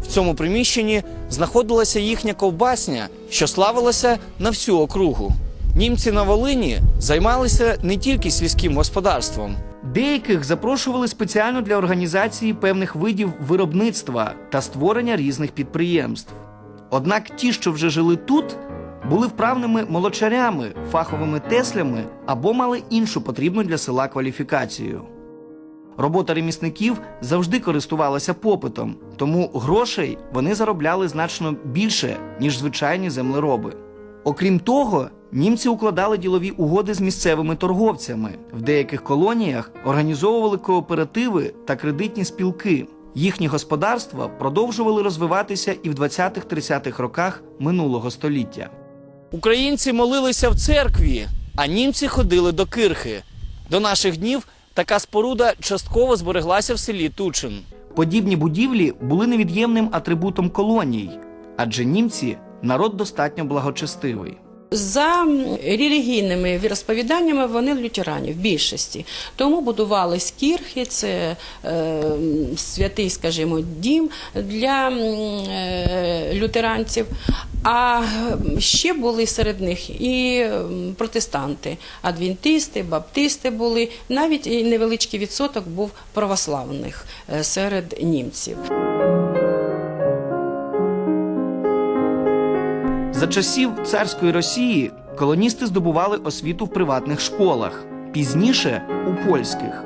В цьому приміщенні знаходилася їхня ковбасня, що славилася на всю округу. Німці на Волині займалися не тільки сільським господарством. Деяких запрошували спеціально для організації певних видів виробництва та створення різних підприємств. Однак ті, що вже жили тут, були вправними молочарями, фаховими теслями або мали іншу потрібну для села кваліфікацію. Робота ремісників завжди користувалася попитом, тому грошей вони заробляли значно більше, ніж звичайні землероби. Окрім того, німці укладали ділові угоди з місцевими торговцями. В деяких колоніях організовували кооперативи та кредитні спілки. Їхні господарства продовжували розвиватися і в 20-30-х роках минулого століття. Українці молилися в церкві, а німці ходили до кирхи. До наших днів така споруда частково збереглася в селі Тучин. Подібні будівлі були невід'ємним атрибутом колоній, адже німці народ достатньо благочестивий. За релігійними віросповіданнями вони лютерані в більшості. Тому будувались кірхи, це е, святий, скажімо, дім для е, лютеранців. А ще були серед них і протестанти, адвентисти, баптисти були. Навіть і невеличкий відсоток був православних е, серед німців. За часів царської Росії колоністи здобували освіту в приватних школах, пізніше у польських.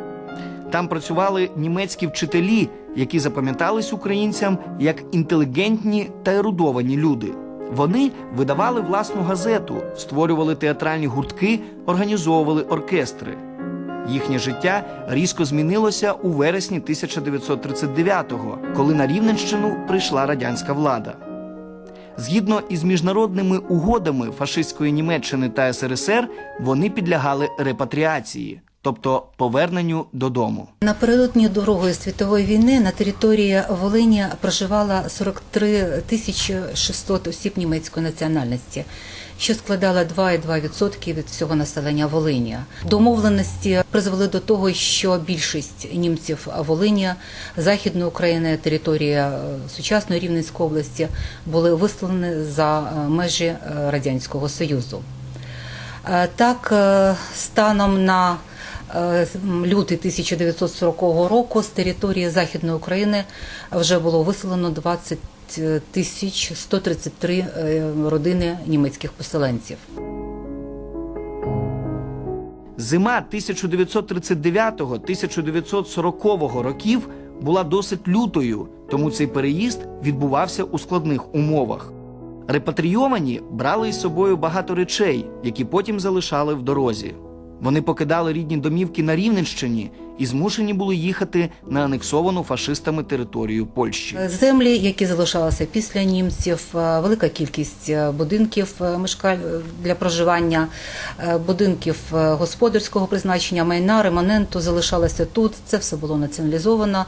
Там працювали німецькі вчителі, які запам'ятались українцям як інтелігентні та ерудовані люди. Вони видавали власну газету, створювали театральні гуртки, організовували оркестри. Їхнє життя різко змінилося у вересні 1939-го, коли на Рівненщину прийшла радянська влада. Згідно із міжнародними угодами фашистської Німеччини та СРСР, вони підлягали репатріації, тобто поверненню додому. Напередодні Другої світової війни на території Волині проживало 43 тисячі 600 осіб німецької національності, що складало 2,2% від всього населення Волині. Домовленості призвели до того, що більшість німців Волині, Західної України, території е, сучасної Рівненської області були вислані за е, межі е, Радянського Союзу. Так, станом на лютий 1940 року з території Західної України вже було виселено 20 тисяч 133 е, родини німецьких поселенців. Зима 1939-1940 років була досить лютою, тому цей переїзд відбувався у складних умовах. Репатрійовані брали із собою багато речей, які потім залишали в дорозі. Вони покидали рідні домівки на Рівненщині і змушені були їхати на анексовану фашистами територію Польщі. Землі, які залишалися після німців, е, велика кількість е, будинків е, мешкаль для проживання, е, будинків е, господарського призначення, майна, реманенту залишалося тут. Це все було націоналізовано.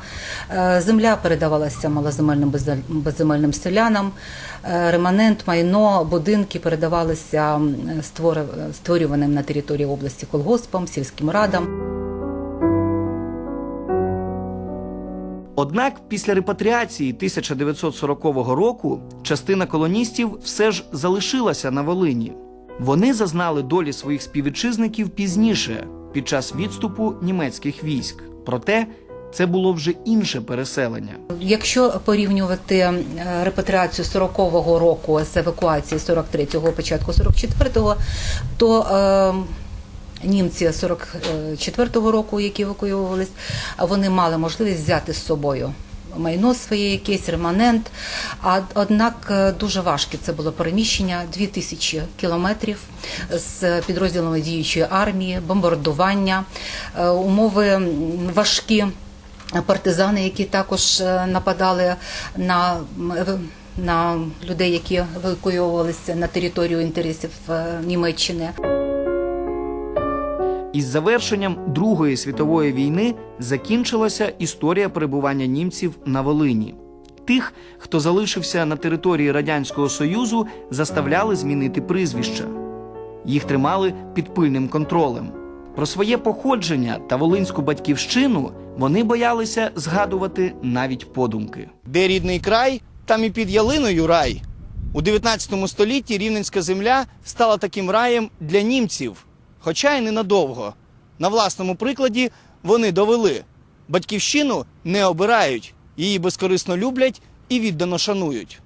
Е, Земля передавалася малоземельним беззем- безземельним селянам. Е, Реманент, майно, будинки передавалися створюваним на території області колгоспам, сільським радам. Однак після репатріації 1940 року частина колоністів все ж залишилася на Волині. Вони зазнали долі своїх співвітчизників пізніше, під час відступу німецьких військ. Проте це було вже інше переселення. Якщо порівнювати е, репатріацію 40-го року з евакуацією 43-го, початку 44-го, то е, німці 44-го року, які евакуювались, вони мали можливість взяти з собою. Майно своє якесь реманент, а однак е, дуже важке це було переміщення 2000 кілометрів з підрозділами діючої армії, бомбардування, е, умови важкі партизани, які також е, нападали на, на людей, які евакуйовувалися на територію інтересів е, Німеччини. Із завершенням Другої світової війни закінчилася історія перебування німців на Волині. Тих, хто залишився на території Радянського Союзу, заставляли змінити прізвища. Їх тримали під пильним контролем. Про своє походження та волинську батьківщину вони боялися згадувати навіть подумки. Де рідний край, там і під ялиною рай. У 19 столітті рівненська земля стала таким раєм для німців, хоча й ненадовго. На власному прикладі вони довели: батьківщину не обирають, її безкорисно люблять і віддано шанують.